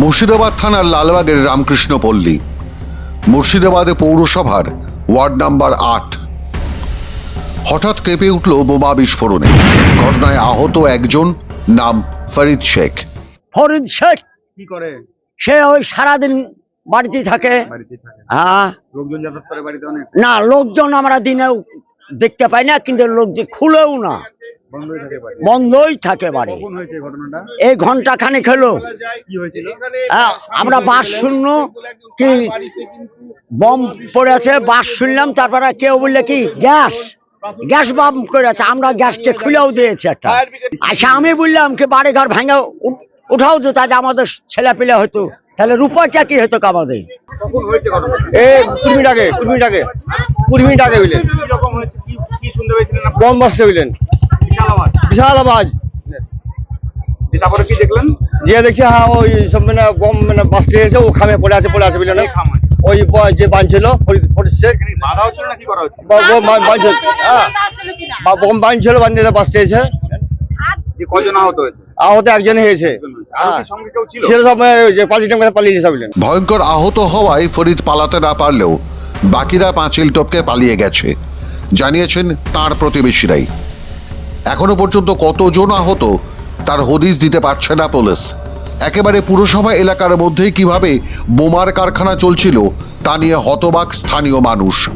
মুর্শিদাবাদ থানার লালবাগের রামকৃষ্ণ পল্লী। মুর্শিদাবাদে পৌরসভার ওয়ার্ড নাম্বার আট। হঠাৎ কেঁপে উঠল বোমা বিস্ফোরণে। ঘটনায় আহত একজন নাম ফরিদ শেখ। ফরিদ শেখ? কি করে? সে ওই সারাদিন বাড়িতে থাকে। হ্যাঁ। লোকজন যাতায়াত করে বাড়িতে অনেক? না লোকজন আমরা দিনেও দেখতে পাই না কিন্তু লোক যে খুলেও না। বন্ধই থাকে বাড়ি। বন্ধই থাকে বাড়ি। কখন হয়েছে এই ঘণ্টা খানে খেলো আমরা বাস শূন্য কি বম পড়েছে বাস শুনলাম তারপরে কেউ বললে কি গ্যাস গ্যাস বাম করেছে আমরা গ্যাসটা খুলেও দিয়েছি একটা। আচ্ছা আমি বললাম কি বাড়ি ঘর ভেঙে উঠাও যে তাহলে আমাদের ছেলে পেলে হতো। তাহলে রূপাটা কি হতো আমাদের? এই কুড়ি মিনিট আগে কুড়ি মিনিট আগে কুড়ি মিনিট আগে হইলেন? বম বাসতে হইলেন। বিশাল আওয়াজ বিশাল আওয়াজ দিয়ে তারপরে কি দেখলেন? যে দেখছি হ্যাঁ ওই সব মানে মানে এসে ও খামে পড়ে আছে পড়ে আছে বুঝলেন। ওই যে বাঁধছিল বাঁধছিল হ্যাঁ। এসে। আহত একজন হয়েছে। হ্যাঁ মানে ভয়ঙ্কর আহত হওয়ায় ফরিদ পালাতে না পারলেও বাকিরা পাঁচিল টপকে পালিয়ে গেছে। জানিয়েছেন তার প্রতিবেশীরাই। এখনও পর্যন্ত কতজন আহত, তার হদিস দিতে পারছে না পুলিশ। একেবারে পুরসভা এলাকার মধ্যেই কীভাবে বোমার কারখানা চলছিল, তা নিয়ে হতবাক স্থানীয় মানুষ।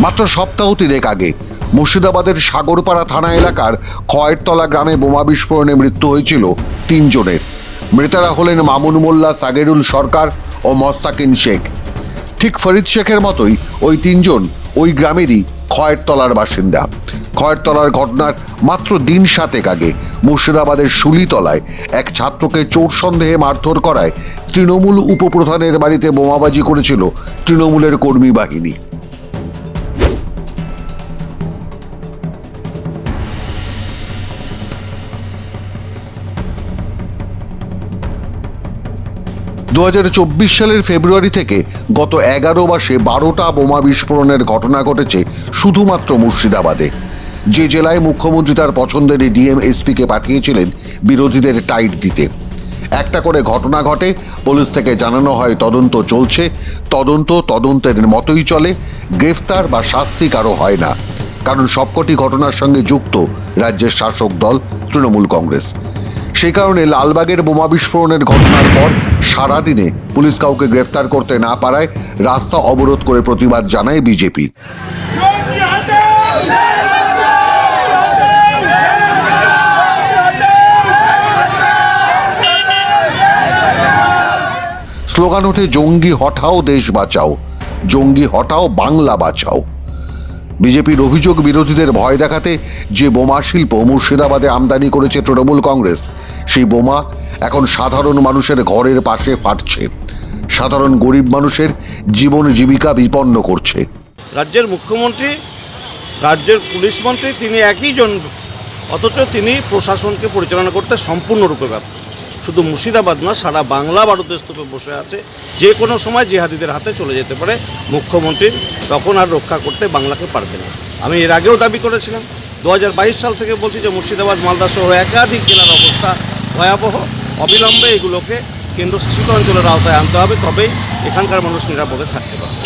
মাত্র সপ্তাহ তিনেক আগে মুর্শিদাবাদের সাগরপাড়া থানা এলাকার খয়েরতলা গ্রামে বোমা বিস্ফোরণে মৃত্যু হয়েছিল তিনজনের। মৃতারা হলেন মামুন মোল্লা, সাগেরুল সরকার ও মস্তাকিন শেখ। ঠিক ফরিদ শেখের মতোই ওই তিনজন ওই গ্রামেরই খয়েরতলার বাসিন্দা। খয়েরতলার ঘটনার মাত্র দিন সাতেক আগে মুর্শিদাবাদের শুলিতলায় এক ছাত্রকে চোর সন্দেহে মারধর করায় তৃণমূল উপপ্রধানের বাড়িতে বোমাবাজি করেছিল তৃণমূলের কর্মী বাহিনী। দু হাজার চব্বিশ সালের ফেব্রুয়ারি থেকে গত এগারো মাসে বারোটা বোমা বিস্ফোরণের ঘটনা ঘটেছে শুধুমাত্র মুর্শিদাবাদে। যে জেলায় মুখ্যমন্ত্রী তার পছন্দের ডিএম এসপিকে পাঠিয়েছিলেন, বিরোধীদের টাইট দিতে। একটা করে ঘটনা ঘটে, পুলিশ থেকে জানানো হয় তদন্ত চলছে, তদন্ত তদন্তের মতোই চলে, গ্রেফতার বা শাস্তি কারও হয় না। কারণ সবকটি ঘটনার সঙ্গে যুক্ত রাজ্যের শাসক দল, তৃণমূল কংগ্রেস। সেই কারণে লালবাগের বোমা বিস্ফোরণের ঘটনার পর সারাদিনে পুলিশ কাউকে গ্রেফতার করতে না পারায় রাস্তা অবরোধ করে প্রতিবাদ জানায় বিজেপি। স্লোগান ওঠে, জঙ্গি হঠাও দেশ বাঁচাও। জঙ্গি হঠাও বাংলা বাঁচাও। বিজেপির অভিযোগ বিরোধীদের ভয় দেখাতে যে বোমা শিল্প মুর্শিদাবাদে আমদানি করেছে তৃণমূল কংগ্রেস, সেই বোমা এখন সাধারণ মানুষের ঘরের পাশে ফাটছে। সাধারণ গরিব মানুষের জীবন জীবিকা বিপন্ন করছে। রাজ্যের মুখ্যমন্ত্রী, রাজ্যের পুলিশ মন্ত্রী, তিনি একই জন, অথচ তিনি প্রশাসনকে পরিচালনা করতে সম্পূর্ণরূপে ব্যর্থ। শুধু মুর্শিদাবাদ না সারা বাংলা ভারতের স্তূপে বসে আছে। যে কোনো সময় জিহাদিদের হাতে চলে যেতে পারে মুখ্যমন্ত্রীর তখন আর রক্ষা করতে বাংলাকে পারবে না। আমি এর আগেও দাবি করেছিলাম দু হাজার বাইশ সাল থেকে বলছি যে মুর্শিদাবাদ মালদা সহ একাধিক জেলার অবস্থা ভয়াবহ। অবিলম্বে এগুলোকে কেন্দ্রশাসিত অঞ্চলের আওতায় আনতে হবে তবেই এখানকার মানুষ নিরাপদে থাকতে পারবে।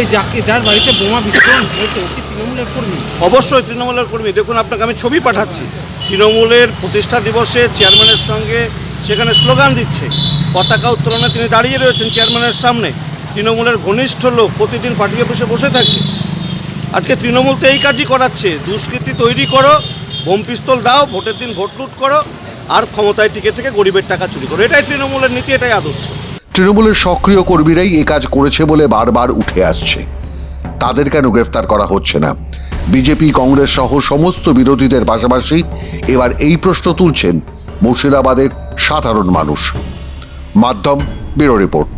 এই যাকে যার বাড়িতে বোমা বিস্ফোরণ হয়েছে ও কি তৃণমূলের কর্মী? অবশ্যই তৃণমূলের কর্মী। দেখুন আপনাকে আমি ছবি পাঠাচ্ছি। তৃণমূলের প্রতিষ্ঠা দিবসে চেয়ারম্যানের সঙ্গে সেখানে স্লোগান দিচ্ছে। পতাকা উত্তোলনে তিনি দাঁড়িয়ে রয়েছেন চেয়ারম্যানের সামনে। তৃণমূলের ঘনিষ্ঠ লোক প্রতিদিন পার্টি অফিসে বসে থাকে। আজকে তৃণমূল তো এই কাজই করাচ্ছে। দুষ্কৃতি তৈরি করো, বোম পিস্তল দাও, ভোটের দিন ভোট লুট করো, আর ক্ষমতায় টিকে থেকে গরিবের টাকা চুরি করো। এটাই তৃণমূলের নীতি, এটাই আদর্শ। তৃণমূলের সক্রিয় কর্মীরাই এ কাজ করেছে বলে বারবার উঠে আসছে। তাদের কেন গ্রেফতার করা হচ্ছে না? বিজেপি, কংগ্রেস সহ সমস্ত বিরোধীদের পাশাপাশি এবার এই প্রশ্ন তুলছেন মুর্শিদাবাদের সাধারণ মানুষ। মাধ্যম ব্যুরো রিপোর্ট।